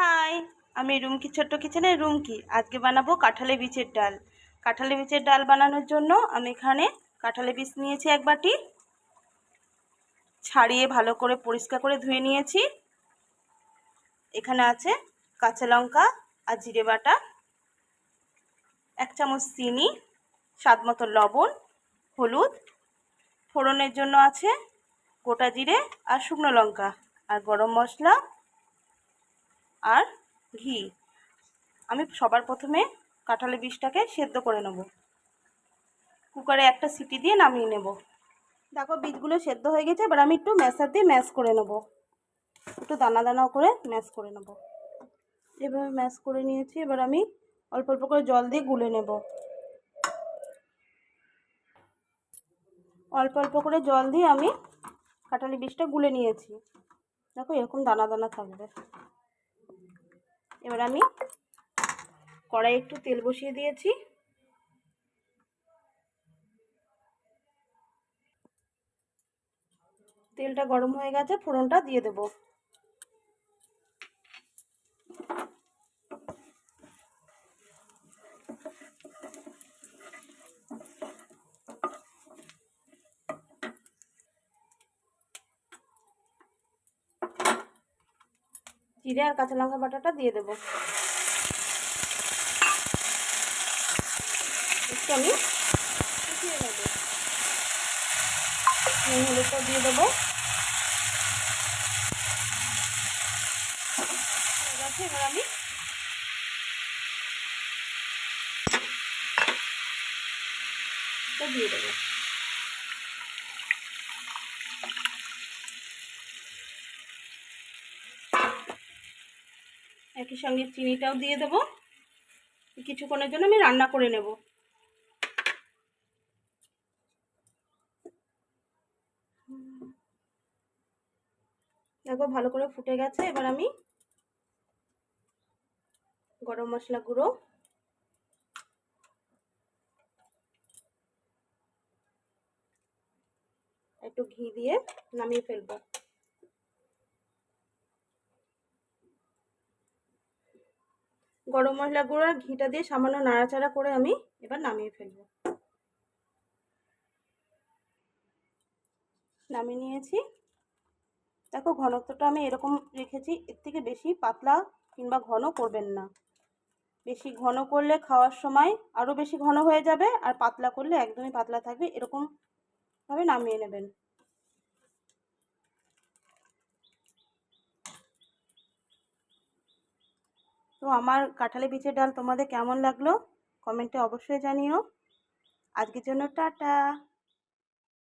High, আমি রুমকি, ছোট্ট কিচেনের রুমকি। আজকে বানাবো কাঁঠালি বীজের ডাল। কাঁঠালি বীজের ডাল বানানোর জন্য আমি এখানে কাঁঠালি বীজ নিয়েছি এক বাটি, ছাড়িয়ে ভালো করে পরিষ্কার করে ধুয়ে নিয়েছি। এখানে আছে কাঁচা লঙ্কা আর জিরে বাটা, এক চামচ চিনি, স্বাদ মতো লবণ, হলুদ। ফোড়নের জন্য আছে গোটা জিরে আর শুকনো লঙ্কা আর গরম মশলা আর ঘি। আমি সবার প্রথমে কাঁঠালের বীজটাকে সেদ্ধ করে নেব। কুকারে একটা সিটি দিয়ে নামিয়ে নেব। দেখো বীজগুলো সেদ্ধ হয়ে গেছে, এবার আমি একটু ম্যাশার দিয়ে ম্যাশ করে নেব। একটু দানা দানা করে ম্যাশ করে নেব। এভাবে ম্যাশ করে নিয়েছি, এবার আমি অল্প অল্প করে জল দিয়ে গুলে নেব। অল্প অল্প করে জল দিয়ে আমি কাঁঠালি বীজটা গুলে নিয়েছি। দেখো এরকম দানা দানা থাকবে। এবার আমি কড়াই একটু তেল বসিয়ে দিয়েছি। তেলটা গরম হয়ে গেছে ফোড়নটা দিয়ে দেব। জিরে আর কাঁচা লঙ্কা বাটাটা দিয়ে দেবো। একটু আমি ফুটিয়ে নেব। নুন, হলুদটা দিয়ে দেবো। এবার আমি দিয়ে দেবো। একই সঙ্গে চিনিটাও দিয়ে দেবো। কিছুক্ষণের জন্য আমি রান্না করে নেব। দেখো ভালো করে ফুটে গেছে, এবার আমি গরম মশলা গুঁড়ো। একটু ঘি দিয়ে নামিয়ে ফেলব। গরম মশলা গুঁড়ো, ঘিটা দিয়ে সামান্য নাড়াচাড়া করে আমি এবার নামিয়ে ফেলব। নামিয়ে নিয়েছি। দেখো, ঘনত্বটা আমি এরকম রেখেছি, এর থেকে বেশি পাতলা কিংবা ঘন করবেন না। বেশি ঘন করলে খাওয়ার সময় আরও বেশি ঘন হয়ে যাবে, আর পাতলা করলে একদমই পাতলা থাকবে, এরকমভাবে নামিয়ে নেবেন। আমার কাঁঠালি বীজের ডাল তোমাদের কেমন লাগল? কমেন্টে অবশ্যই জানিও। আজকের জন্য টাটা।